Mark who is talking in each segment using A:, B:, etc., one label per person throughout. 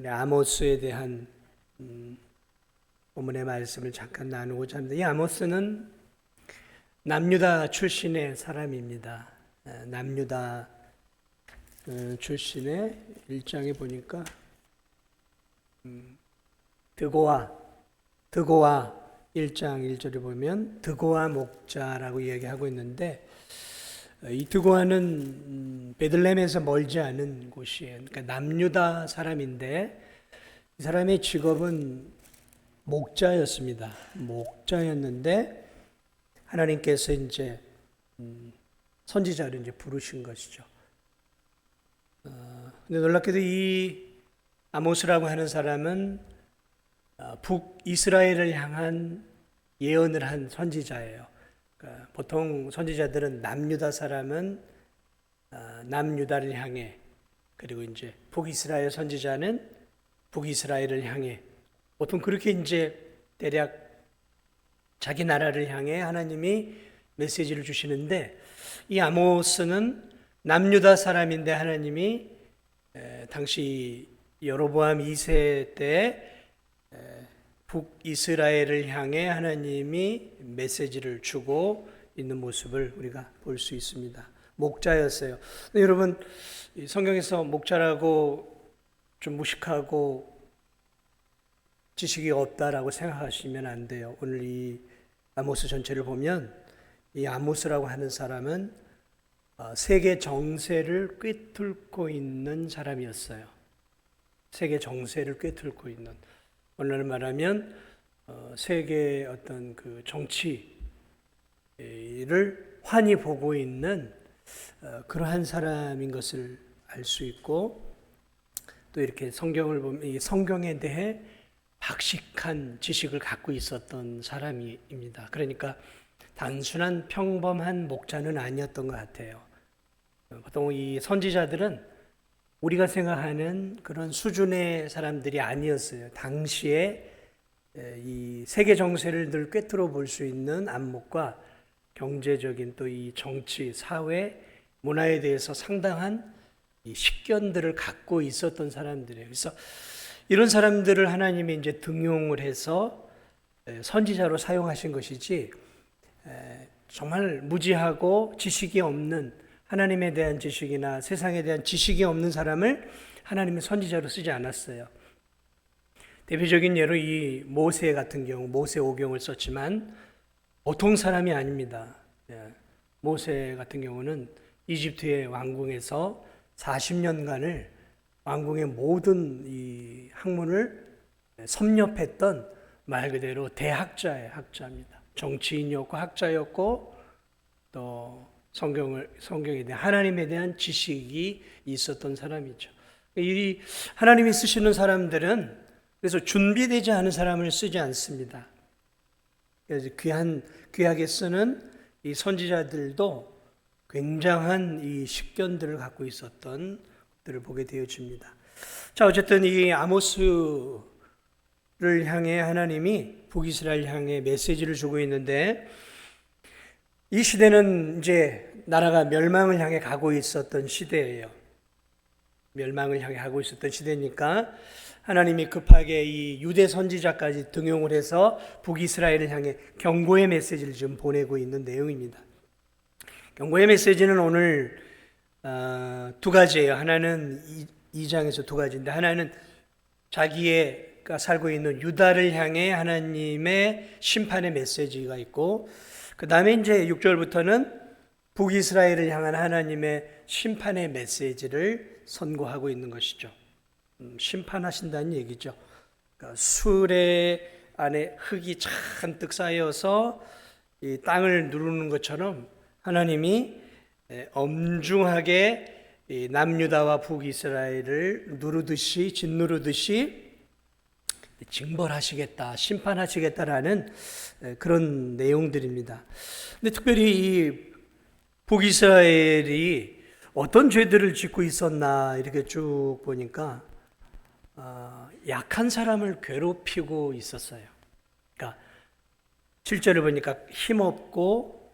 A: 우리 아모스에 대한 음, 본문의 말씀을 잠깐 나누고자 합니다. 이 아모스는 남유다 출신의 사람입니다. 에, 남유다 어, 출신의 일장에 보니까 음, 드고아 드고아 1장 1절에 보면 드고아 목자라고 이야기하고 있는데 어, 이 드고아는 음, 베들레헴에서 멀지 않은 곳이에요. 그러니까 남유다 사람인데 이 사람의 직업은 목자였습니다. 목자였는데 하나님께서 이제 음, 선지자를 이제 부르신 것이죠. 어, 근데 놀랍게도 이 아모스라고 하는 사람은 어, 북이스라엘을 향한 예언을 한 선지자예요. 그러니까 보통 선지자들은 남유다 사람은 어, 남유다를 향해 그리고 이제 북이스라엘 선지자는 북이스라엘을 향해 보통 그렇게 이제 대략 자기 나라를 향해 하나님이 메시지를 주시는데 이 아모스는 남유다 사람인데 하나님이 에, 당시 여로보암 2세 때 에, 북이스라엘을 향해 하나님이 메시지를 주고 있는 모습을 우리가 볼 수 있습니다. 목자였어요. 여러분 이 성경에서 목자라고 좀 무식하고 지식이 없다라고 생각하시면 안 돼요. 오늘 이 아모스 전체를 보면 이 아모스라고 하는 사람은 어, 세계 정세를 꿰뚫고 있는 사람이었어요. 세계 정세를 꿰뚫고 있는 오늘날 말하면 어, 세계 어떤 그 정치를 환히 보고 있는 어, 그러한 사람인 것을 알 수 있고 또 이렇게 성경을 보면 이 성경에 대해 박식한 지식을 갖고 있었던 사람입니다. 그러니까 단순한 평범한 목자는 아니었던 것 같아요. 보통 이 선지자들은 우리가 생각하는 그런 수준의 사람들이 아니었어요. 당시에 이 세계 정세를 늘 꿰뚫어 볼 수 있는 안목과 경제적인 또 이 정치, 사회, 문화에 대해서 상당한 이 식견들을 갖고 있었던 사람들이에요. 그래서 이런 사람들을 하나님이 이제 등용을 해서 선지자로 사용하신 것이지 정말 무지하고 지식이 없는 하나님에 대한 지식이나 세상에 대한 지식이 없는 사람을 하나님의 선지자로 쓰지 않았어요. 대표적인 예로 이 모세 같은 경우 모세 오경을 썼지만 보통 사람이 아닙니다. 예, 모세 같은 경우는 이집트의 왕궁에서 40년간을 왕궁의 모든 이 학문을 섭렵했던 말 그대로 대학자의 학자입니다. 정치인이었고 학자였고 또 성경을 성경에 대한 하나님에 대한 지식이 있었던 사람이죠. 이 하나님이 쓰시는 사람들은 그래서 준비되지 않은 사람을 쓰지 않습니다. 그래서 귀한 귀하게 쓰는 이 선지자들도 굉장한 이 식견들을 갖고 있었던 것들을 보게 되어집니다. 자, 어쨌든 이 아모스를 향해 하나님이 북이스라엘 향해 메시지를 주고 있는데 이 시대는 이제 나라가 멸망을 향해 가고 있었던 시대예요. 멸망을 향해 가고 있었던 시대니까 하나님이 급하게 이 유대 선지자까지 등용을 해서 북이스라엘을 향해 경고의 메시지를 지금 보내고 있는 내용입니다. 경고의 메시지는 오늘 어, 두 가지예요. 하나는 이 장에서 두 가지인데 하나는 자기가 살고 있는 유다를 향해 하나님의 심판의 메시지가 있고 그 다음에 이제 6절부터는 북이스라엘을 향한 하나님의 심판의 메시지를 선고하고 있는 것이죠. 음, 심판하신다는 얘기죠. 그러니까 수레 안에 흙이 잔뜩 쌓여서 이 땅을 누르는 것처럼 하나님이 엄중하게 남유다와 북이스라엘을 누르듯이 짓누르듯이 징벌하시겠다, 심판하시겠다라는 그런 내용들입니다. 근데 특별히 이 북이스라엘이 어떤 죄들을 짓고 있었나 이렇게 쭉 보니까 어, 약한 사람을 괴롭히고 있었어요. 그러니까 7절을 보니까 힘없고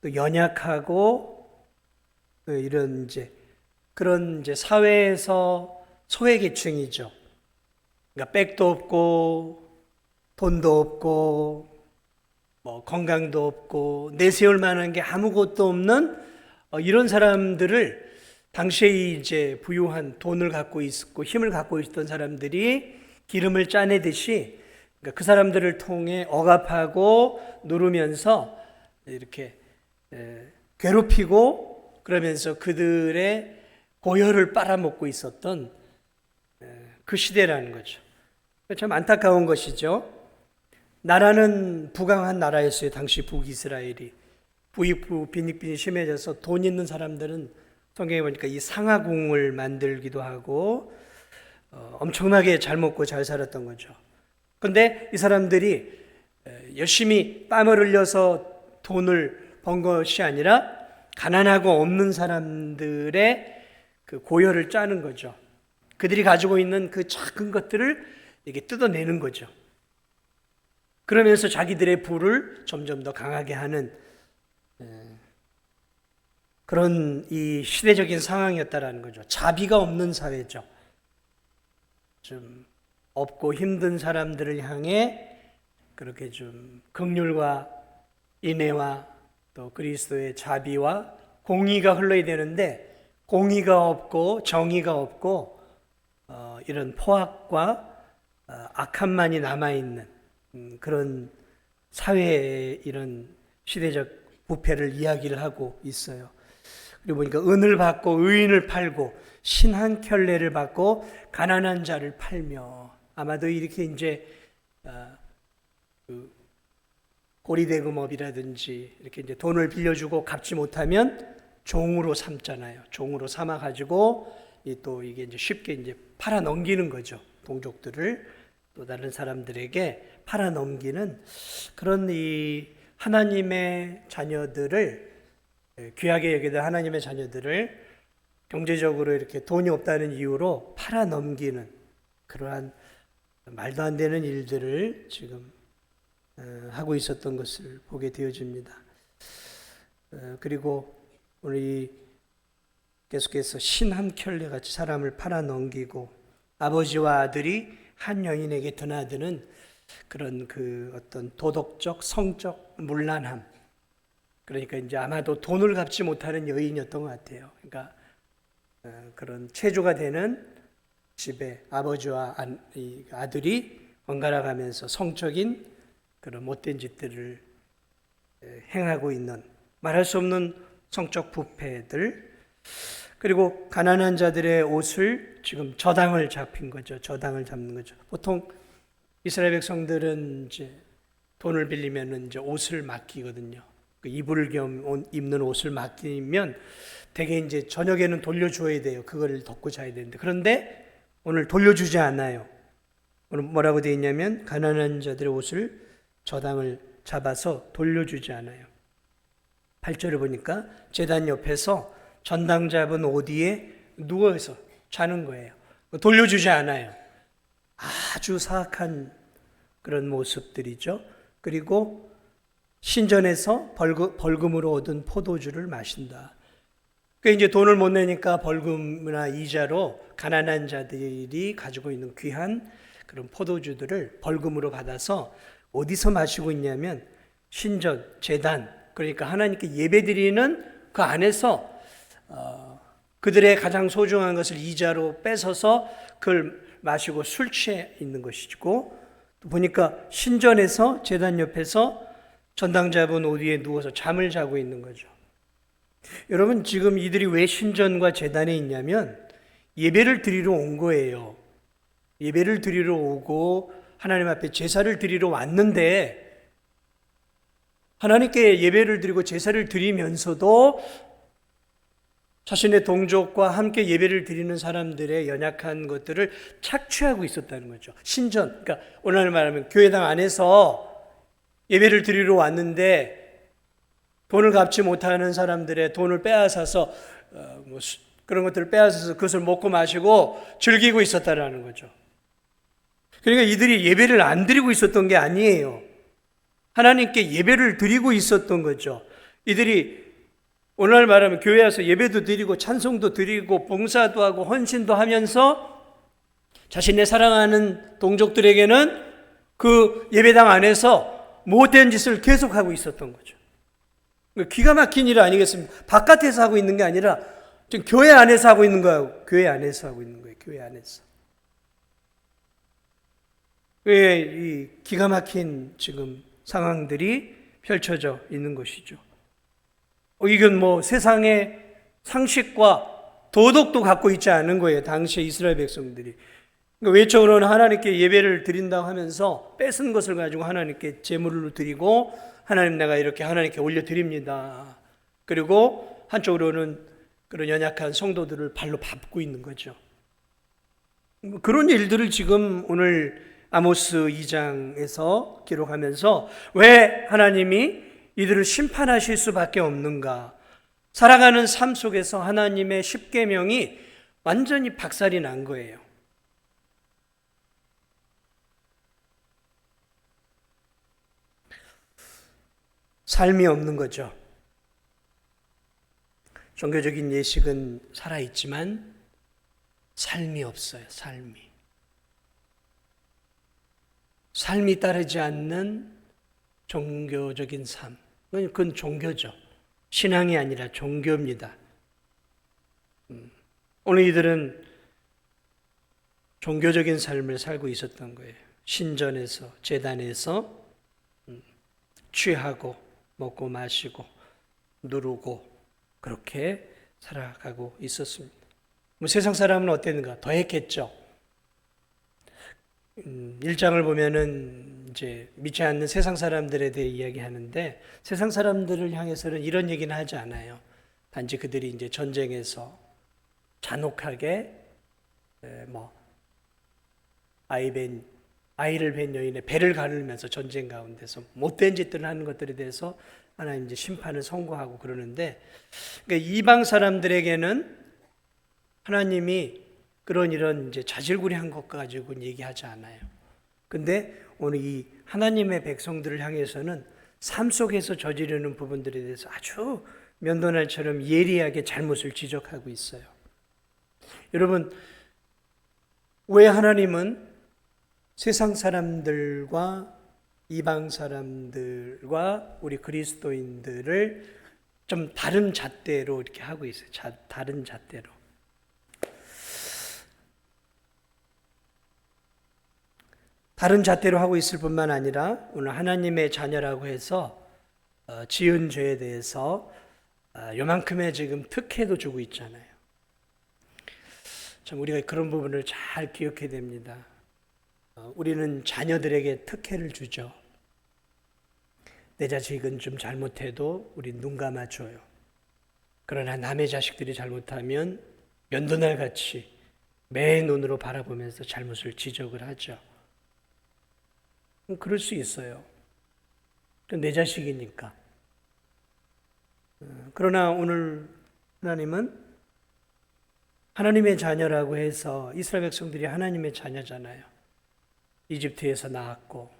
A: 또 연약하고 또 이런 이제 그런 이제 사회에서 소외계층이죠. 그러니까 백도 없고 돈도 없고 뭐 건강도 없고 내세울 만한 게 아무것도 없는 어, 이런 사람들을 당시에 이제 부유한 돈을 갖고 있었고 힘을 갖고 있었던 사람들이 기름을 짜내듯이 그러니까 그 사람들을 통해 억압하고 누르면서 이렇게 에, 괴롭히고 그러면서 그들의 고혈을 빨아먹고 있었던 에, 그 시대라는 거죠. 참 안타까운 것이죠. 나라는 부강한 나라였어요. 당시 북이스라엘이 부익부 빈익빈이 심해져서 돈 있는 사람들은 성경에 보니까 이 상하궁을 만들기도 하고 어, 엄청나게 잘 먹고 잘 살았던 거죠. 근데 이 사람들이 에, 열심히 땀을 흘려서 돈을 번 것이 아니라 가난하고 없는 사람들의 그 고열을 짜는 거죠. 그들이 가지고 있는 그 작은 것들을 이게 뜯어내는 거죠. 그러면서 자기들의 부를 점점 더 강하게 하는 에, 그런 이 시대적인 상황이었다라는 거죠. 자비가 없는 사회죠. 좀 없고 힘든 사람들을 향해 그렇게 좀 긍휼과 인애와 또 그리스도의 자비와 공의가 흘러야 되는데 공의가 없고 정의가 없고 어, 이런 포악과 어, 악함만이 남아 있는 음, 그런 사회의 이런 시대적 부패를 이야기를 하고 있어요. 그리고 보니까 은을 받고 의인을 팔고 신한 켤레를 받고 가난한 자를 팔며 아마도 이렇게 이제 아, 그 고리대금업이라든지 이렇게 이제 돈을 빌려주고 갚지 못하면 종으로 삼잖아요. 종으로 삼아 가지고 또 이게 이제 쉽게 이제 팔아 넘기는 거죠. 동족들을 또 다른 사람들에게 팔아 넘기는 그런 이 하나님의 자녀들을 귀하게 여기던 하나님의 자녀들을 경제적으로 이렇게 돈이 없다는 이유로 팔아 넘기는 그러한 말도 안 되는 일들을 지금 어, 하고 있었던 것을 보게 되어집니다. 어, 그리고 우리 계속해서 신 한 켤레 같이 사람을 팔아 넘기고 아버지와 아들이 한 여인에게 드나드는 그런 그 어떤 도덕적 성적 문란함 그러니까 이제 아마도 돈을 갚지 못하는 여인이었던 것 같아요. 그러니까 어, 그런 체조가 되는 집에 아버지와 아들이 번갈아 가면서 성적인 그런 못된 짓들을 행하고 있는 말할 수 없는 성적 부패들 그리고 가난한 자들의 옷을 지금 저당을 잡힌 거죠. 저당을 잡는 거죠. 보통 이스라엘 백성들은 이제 돈을 빌리면 이제 옷을 맡기거든요. 그 이불 겸 입는 옷을 맡기면 대개 이제 저녁에는 돌려줘야 돼요. 그걸 덮고 자야 되는데 그런데 오늘 돌려주지 않아요. 오늘 뭐라고 되어 있냐면 가난한 자들의 옷을 저당을 잡아서 돌려주지 않아요. 8절을 보니까 재단 옆에서 전당 잡은 옷 위에 누워서 자는 거예요. 돌려주지 않아요. 아주 사악한 그런 모습들이죠. 그리고 신전에서 벌금, 벌금 으로 얻은 포도주를 마신다. 그 이제 돈을 못 내니까 벌금이나 이자로 가난한 자들이 가지고 있는 귀한 그런 포도주들을 벌금으로 받아서 어디서 마시고 있냐면 신전, 재단, 그러니까 하나님께 예배드리는 그 안에서 어, 그들의 가장 소중한 것을 이자로 뺏어서 그걸 마시고 술 취해 있는 것이고 또 보니까 신전에서 재단 옆에서 전당 잡은 옷 위에 누워서 잠을 자고 있는 거죠. 여러분 지금 이들이 왜 신전과 재단에 있냐면 예배를 드리러 온 거예요. 예배를 드리러 오고 하나님 앞에 제사를 드리러 왔는데 하나님께 예배를 드리고 제사를 드리면서도 자신의 동족과 함께 예배를 드리는 사람들의 연약한 것들을 착취하고 있었다는 거죠. 신전, 그러니까 오늘 말하면 교회당 안에서 예배를 드리러 왔는데 돈을 갚지 못하는 사람들의 돈을 빼앗아서 어, 뭐 그런 것들을 빼앗아서 그것을 먹고 마시고 즐기고 있었다라는 거죠. 그러니까 이들이 예배를 안 드리고 있었던 게 아니에요. 하나님께 예배를 드리고 있었던 거죠. 이들이 오늘 말하면 교회 에서 예배도 드리고 찬송도 드리고 봉사도 하고 헌신도 하면서 자신의 사랑하는 동족들에게는 그 예배당 안에서 못된 짓을 계속하고 있었던 거죠. 기가 막힌 일 아니겠습니까? 바깥에서 하고 있는 게 아니라 지금 교회 안에서 하고 있는 거예요. 교회 안에서 하고 있는 거예요. 교회 안에서. 왜 이 기가 막힌 지금 상황들이 펼쳐져 있는 것이죠. 어, 이건 뭐 세상의 상식과 도덕도 갖고 있지 않은 거예요. 당시에 이스라엘 백성들이. 그러니까 외적으로는 하나님께 예배를 드린다고 하면서 뺏은 것을 가지고 하나님께 제물로 드리고 하나님 내가 이렇게 하나님께 올려 드립니다. 그리고 한쪽으로는 그런 연약한 성도들을 발로 밟고 있는 거죠. 뭐 그런 일들을 지금 오늘 아모스 2장에서 기록하면서 왜 하나님이 이들을 심판하실 수밖에 없는가? 살아가는 삶 속에서 하나님의 십계명이 완전히 박살이 난 거예요. 삶이 없는 거죠. 종교적인 예식은 살아있지만 삶이 없어요, 삶이. 삶이 따르지 않는 종교적인 삶. 그건 종교죠. 신앙이 아니라 종교입니다. 음. 오늘 이들은 종교적인 삶을 살고 있었던 거예요. 신전에서, 재단에서 음, 취하고, 먹고 마시고, 누르고, 그렇게 살아가고 있었습니다. 뭐 세상 사람은 어땠는가? 더 했겠죠. 음, 1장을 보면은 이제 믿지 않는 세상 사람들에 대해 이야기하는데 세상 사람들을 향해서는 이런 얘기는 하지 않아요. 단지 그들이 이제 전쟁에서 잔혹하게 뭐 아이 벤 아이를 뵌 여인의 배를 가르면서 전쟁 가운데서 못된 짓들을 하는 것들에 대해서 하나님 이제 심판을 선고하고 그러는데 그러니까 이방 사람들에게는 하나님이 그런 이런 이제 자질구레한 것 가지고 얘기하지 않아요. 근데 오늘 이 하나님의 백성들을 향해서는 삶 속에서 저지르는 부분들에 대해서 아주 면도날처럼 예리하게 잘못을 지적하고 있어요. 여러분, 왜 하나님은 세상 사람들과 이방 사람들과 우리 그리스도인들을 좀 다른 잣대로 이렇게 하고 있어요. 자, 다른 잣대로. 다른 잣대로 하고 있을 뿐만 아니라 오늘 하나님의 자녀라고 해서 어, 지은 죄에 대해서 어, 요만큼의 지금 특혜도 주고 있잖아요. 참 우리가 그런 부분을 잘 기억해야 됩니다. 어, 우리는 자녀들에게 특혜를 주죠. 내 자식은 좀 잘못해도 우리 눈 감아줘요. 그러나 남의 자식들이 잘못하면 면도날 같이 매 눈으로 바라보면서 잘못을 지적을 하죠. 그럴 수 있어요. 내 자식이니까. 어, 그러나 오늘 하나님은 하나님의 자녀라고 해서 이스라엘 백성들이 하나님의 자녀잖아요. 이집트에서 나왔고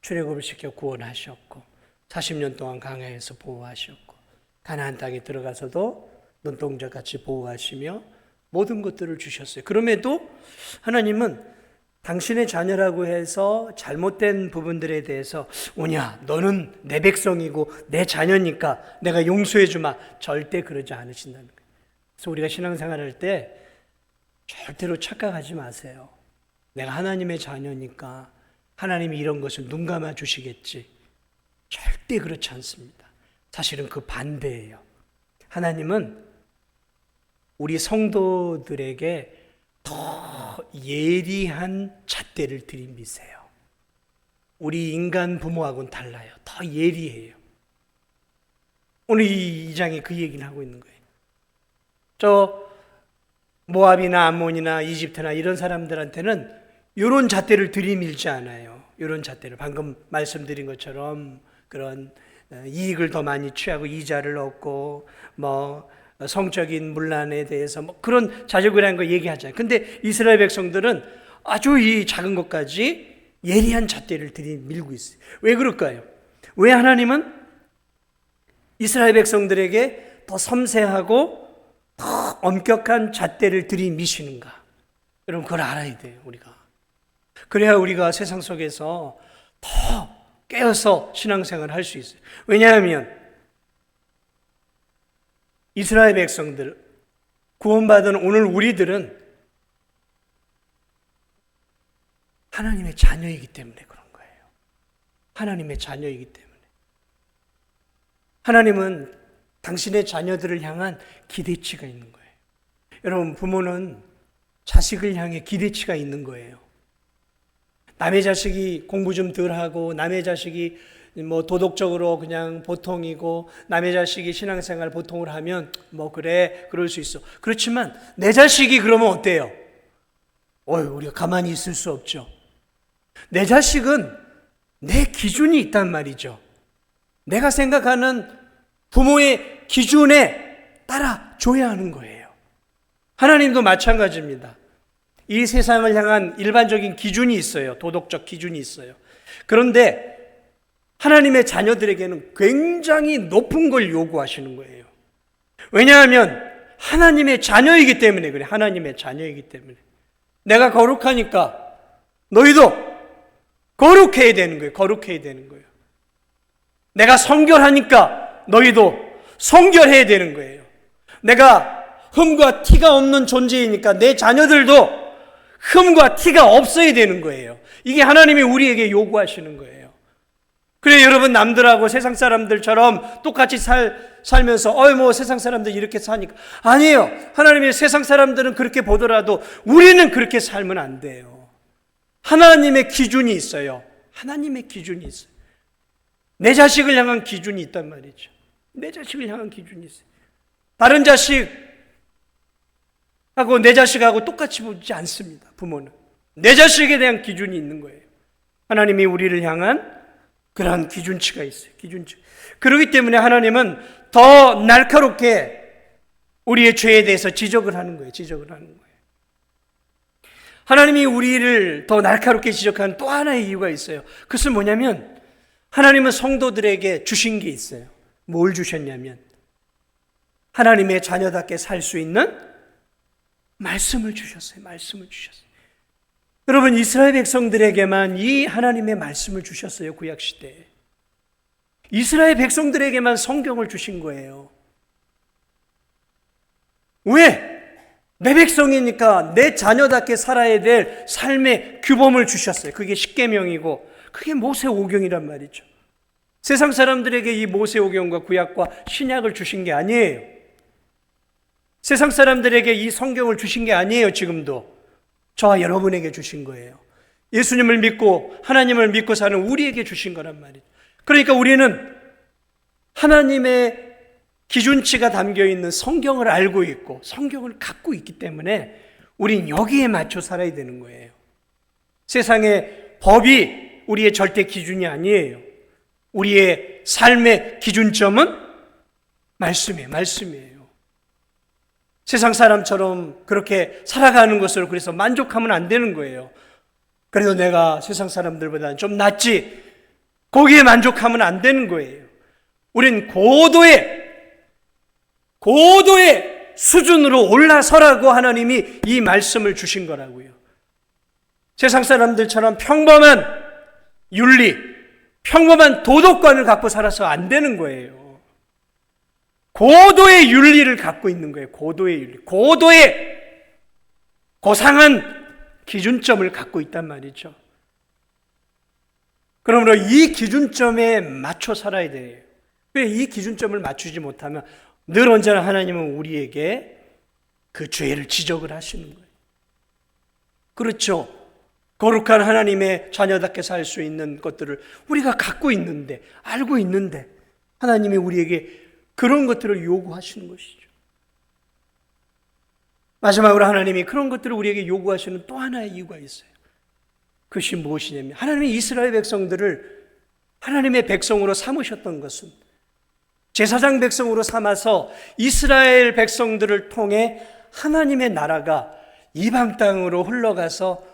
A: 출애굽을 시켜 구원하셨고 40년 동안 강야에서 보호하셨고 가나안 땅에 들어가서도 눈동자 같이 보호하시며 모든 것들을 주셨어요. 그럼에도 하나님은 당신의 자녀라고 해서 잘못된 부분들에 대해서 오냐 너는 내 백성이고 내 자녀니까 내가 용서해 주마 절대 그러지 않으신다는 거예요. 그래서 우리가 신앙생활할 때 절대로 착각하지 마세요. 내가 하나님의 자녀니까 하나님이 이런 것을 눈 감아 주시겠지. 절대 그렇지 않습니다. 사실은 그 반대예요. 하나님은 우리 성도들에게 더 예리한 잣대를 들이미세요. 우리 인간 부모하고는 달라요. 더 예리해요. 오늘 이 장에 그 얘기를 하고 있는 거예요. 저 모압이나 암몬이나 이집트나 이런 사람들한테는 이런 잣대를 들이밀지 않아요. 이런 잣대를 방금 말씀드린 것처럼 그런 어, 이익을 더 많이 취하고 이자를 얻고 뭐 성적인 문란에 대해서 뭐 그런 자질구레한 거 얘기하잖아요. 근데 이스라엘 백성들은 아주 이 작은 것까지 예리한 잣대를 들이밀고 있어요. 왜 그럴까요? 왜 하나님은 이스라엘 백성들에게 더 섬세하고 더 엄격한 잣대를 들이미시는가? 여러분 그걸 알아야 돼요, 우리가. 그래야 우리가 세상 속에서 더 깨어서 신앙생활을 할 수 있어요. 왜냐하면 이스라엘 백성들, 구원받은 오늘 우리들은 하나님의 자녀이기 때문에 그런 거예요. 하나님의 자녀이기 때문에. 하나님은 당신의 자녀들을 향한 기대치가 있는 거예요. 여러분, 부모는 자식을 향해 기대치가 있는 거예요. 남의 자식이 공부 좀 덜 하고, 남의 자식이 뭐 도덕적으로 그냥 보통이고, 남의 자식이 신앙생활 보통을 하면, 뭐, 그래, 그럴 수 있어. 그렇지만, 내 자식이 그러면 어때요? 어이, 우리가 가만히 있을 수 없죠. 내 자식은 내 기준이 있단 말이죠. 내가 생각하는 부모의 기준에 따라 줘야 하는 거예요. 하나님도 마찬가지입니다. 이 세상을 향한 일반적인 기준이 있어요. 도덕적 기준이 있어요. 그런데 하나님의 자녀들에게는 굉장히 높은 걸 요구하시는 거예요. 왜냐하면 하나님의 자녀이기 때문에 그래. 하나님의 자녀이기 때문에. 내가 거룩하니까 너희도 거룩해야 되는 거예요. 거룩해야 되는 거예요. 내가 성결하니까 너희도 성결해야 되는 거예요. 내가 흠과 티가 없는 존재이니까 내 자녀들도 흠과 티가 없어야 되는 거예요. 이게 하나님이 우리에게 요구하시는 거예요. 그래 여러분 남들하고 세상 사람들처럼 똑같이 살 살면서 어이 뭐 세상 사람들 이렇게 사니까 아니에요. 하나님의 세상 사람들은 그렇게 보더라도 우리는 그렇게 살면 안 돼요. 하나님의 기준이 있어요. 하나님의 기준이 있어요. 내 자식을 향한 기준이 있단 말이죠. 내 자식을 향한 기준이 있어요. 다른 자식하고 내 자식하고 똑같이 보지 않습니다. 부모는. 내 자식에 대한 기준이 있는 거예요. 하나님이 우리를 향한 그러한 기준치가 있어요. 기준치. 그렇기 때문에 하나님은 더 날카롭게 우리의 죄에 대해서 지적을 하는 거예요. 지적을 하는 거예요. 하나님이 우리를 더 날카롭게 지적하는 또 하나의 이유가 있어요. 그것은 뭐냐면 하나님은 성도들에게 주신 게 있어요. 뭘 주셨냐면 하나님의 자녀답게 살 수 있는 말씀을 주셨어요. 말씀을 주셨어요. 여러분 이스라엘 백성들에게만 이 하나님의 말씀을 주셨어요. 구약 시대에. 이스라엘 백성들에게만 성경을 주신 거예요. 왜? 내 백성이니까 내 자녀답게 살아야 될 삶의 규범을 주셨어요. 그게 십계명이고 그게 모세오경이란 말이죠. 세상 사람들에게 이 모세오경과 구약과 신약을 주신 게 아니에요. 세상 사람들에게 이 성경을 주신 게 아니에요, 지금도. 저와 여러분에게 주신 거예요. 예수님을 믿고 하나님을 믿고 사는 우리에게 주신 거란 말이죠. 그러니까 우리는 하나님의 기준치가 담겨 있는 성경을 알고 있고 성경을 갖고 있기 때문에 우린 여기에 맞춰 살아야 되는 거예요. 세상의 법이 우리의 절대 기준이 아니에요. 우리의 삶의 기준점은 말씀이에요. 말씀이에요. 세상 사람처럼 그렇게 살아가는 것으로 그래서 만족하면 안 되는 거예요. 그래도 내가 세상 사람들보다는 좀 낫지. 거기에 만족하면 안 되는 거예요. 우린 고도의 고도의 수준으로 올라서라고 하나님이 이 말씀을 주신 거라고요. 세상 사람들처럼 평범한 윤리, 평범한 도덕관을 갖고 살아서 안 되는 거예요. 고도의 윤리를 갖고 있는 거예요. 고도의 윤리. 고도의 고상한 기준점을 갖고 있단 말이죠. 그러므로 이 기준점에 맞춰 살아야 돼요. 왜이 기준점을 맞추지 못하면 늘 언제나 하나님은 우리에게 그 죄를 지적을 하시는 거예요. 그렇죠. 거룩한 하나님의 자녀답게 살 수 있는 것들을 우리가 갖고 있는데, 알고 있는데, 하나님이 우리에게 그런 것들을 요구하시는 것이죠. 마지막으로 하나님이 그런 것들을 우리에게 요구하시는 또 하나의 이유가 있어요. 그것이 무엇이냐면, 하나님이 이스라엘 백성들을 하나님의 백성으로 삼으셨던 것은 제사장 백성으로 삼아서 이스라엘 백성들을 통해 하나님의 나라가 이방 땅으로 흘러가서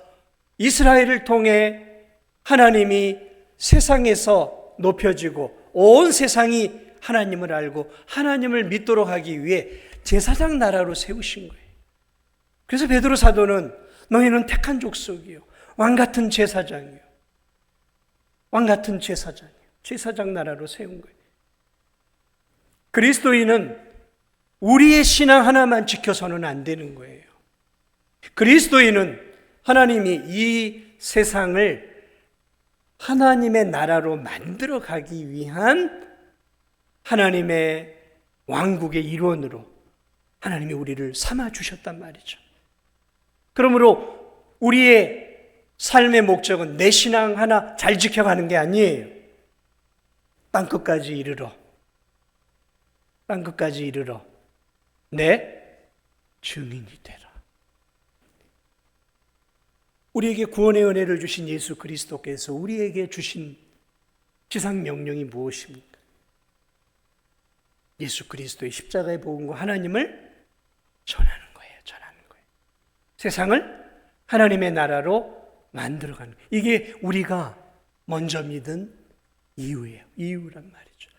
A: 이스라엘을 통해 하나님이 세상에서 높여지고 온 세상이 하나님을 알고 하나님을 믿도록 하기 위해 제사장 나라로 세우신 거예요. 그래서 베드로 사도는 너희는 택한 족속이요 왕 같은 제사장이요. 왕 같은 제사장이요. 제사장 나라로 세운 거예요. 그리스도인은 우리의 신앙 하나만 지켜서는 안 되는 거예요. 그리스도인은 하나님이 이 세상을 하나님의 나라로 만들어 가기 위한 하나님의 왕국의 일원으로 하나님이 우리를 삼아 주셨단 말이죠. 그러므로 우리의 삶의 목적은 내 신앙 하나 잘 지켜가는 게 아니에요. 땅 끝까지 이르러 땅 끝까지 이르러 내 증인이 되라. 우리에게 구원의 은혜를 주신 예수 그리스도께서 우리에게 주신 지상 명령이 무엇입니까? 예수 그리스도의 십자가의 복음과 하나님을 전하는 거예요. 전하는 거예요. 세상을 하나님의 나라로 만들어가는 거예요. 이게 우리가 먼저 믿은 이유예요. 이유란 말이죠.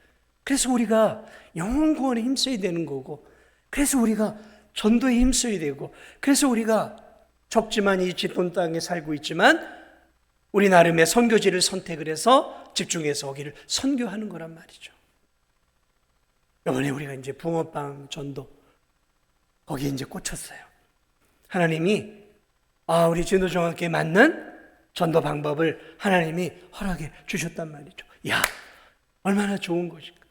A: 그래서 우리가 영혼 구원에 힘써야 되는 거고, 그래서 우리가 전도에 힘써야 되고, 그래서 우리가 적지만 이 짙은 땅에 살고 있지만 우리 나름의 선교지를 선택을 해서 집중해서 거기를 선교하는 거란 말이죠. 이번에 우리가 이제 붕어빵 전도 거기에 이제 꽂혔어요. 하나님이 아 우리 진도종학교에 맞는 전도 방법을 하나님이 허락해 주셨단 말이죠. 야 얼마나 좋은 것인가.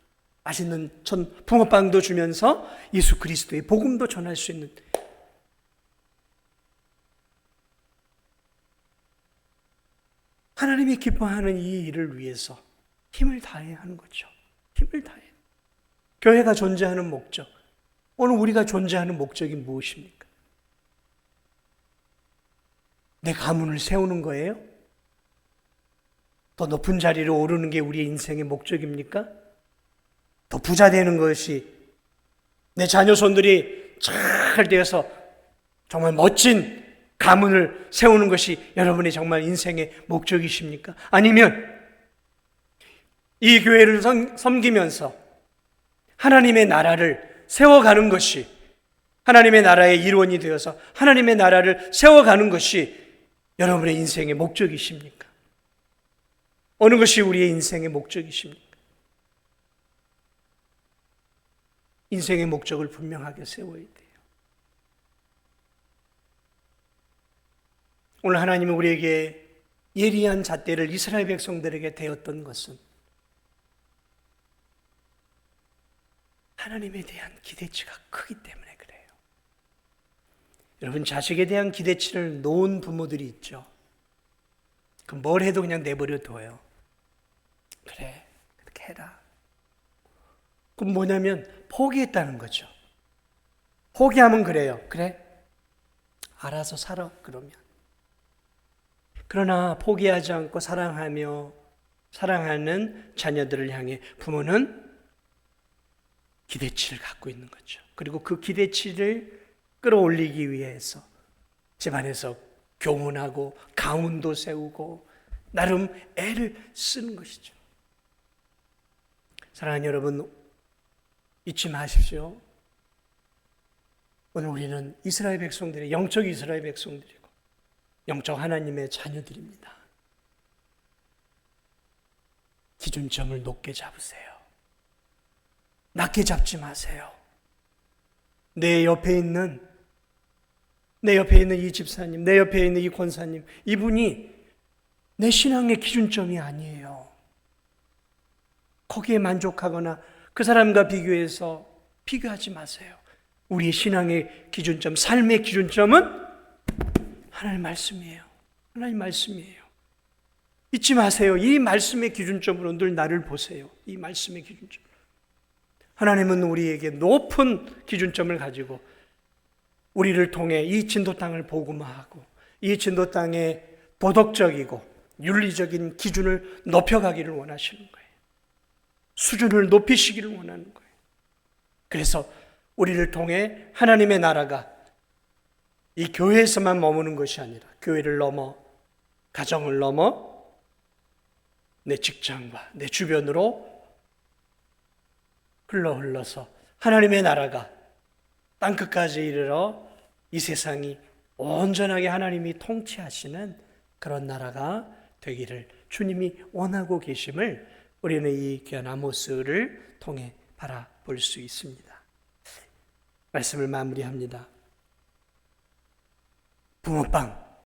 A: 맛있는 전 붕어빵도 주면서 예수 그리스도의 복음도 전할 수 있는 하나님이 기뻐하는 이 일을 위해서 힘을 다해야 하는 거죠. 힘을 다해. 교회가 존재하는 목적. 오늘 우리가 존재하는 목적이 무엇입니까? 내 가문을 세우는 거예요? 더 높은 자리로 오르는 게 우리의 인생의 목적입니까? 더 부자 되는 것이 내 자녀손들이 잘 되어서 정말 멋진 가문을 세우는 것이 여러분의 정말 인생의 목적이십니까? 아니면 이 교회를 섬기면서 하나님의 나라를 세워가는 것이 하나님의 나라의 일원이 되어서 하나님의 나라를 세워가는 것이 여러분의 인생의 목적이십니까? 어느 것이 우리의 인생의 목적이십니까? 인생의 목적을 분명하게 세워야 돼요. 오늘 하나님이 우리에게 예리한 잣대를 이스라엘 백성들에게 대었던 것은 하나님에 대한 기대치가 크기 때문에 그래요. 여러분 자식에 대한 기대치를 놓은 부모들이 있죠. 그럼 뭘 해도 그냥 내버려 둬요. 그래, 그렇게 해라. 그럼 뭐냐면 포기했다는 거죠. 포기하면 그래요. 그래, 알아서 살아. 그러면. 그러나 포기하지 않고 사랑하며 사랑하는 자녀들을 향해 부모는 기대치를 갖고 있는 거죠. 그리고 그 기대치를 끌어올리기 위해서 집안에서 교문하고 가문도 세우고 나름 애를 쓰는 것이죠. 사랑하는 여러분 잊지 마십시오. 오늘 우리는 이스라엘 백성들의 영적 이스라엘 백성들이고 영적 하나님의 자녀들입니다. 기준점을 높게 잡으세요. 낮게 잡지 마세요. 내 옆에 있는 내 옆에 있는 이 집사님, 내 옆에 있는 이 권사님, 이분이 내 신앙의 기준점이 아니에요. 거기에 만족하거나 그 사람과 비교해서 비교하지 마세요. 우리의 신앙의 기준점, 삶의 기준점은 하나님 말씀이에요. 하나님 말씀이에요. 잊지 마세요. 이 말씀의 기준점으로 늘 나를 보세요. 이 말씀의 기준점. 하나님은 우리에게 높은 기준점을 가지고 우리를 통해 이 진도 땅을 복음화하고 이 진도 땅의 도덕적이고 윤리적인 기준을 높여가기를 원하시는 거예요. 수준을 높이시기를 원하는 거예요. 그래서 우리를 통해 하나님의 나라가 이 교회에서만 머무는 것이 아니라 교회를 넘어 가정을 넘어 내 직장과 내 주변으로 흘러 흘러서 하나님의 나라가 땅 끝까지 이르러 이 세상이 온전하게 하나님이 통치하시는 그런 나라가 되기를 주님이 원하고 계심을 우리는 이 귀한 아모스를 통해 바라볼 수 있습니다. 말씀을 마무리합니다. 붕어빵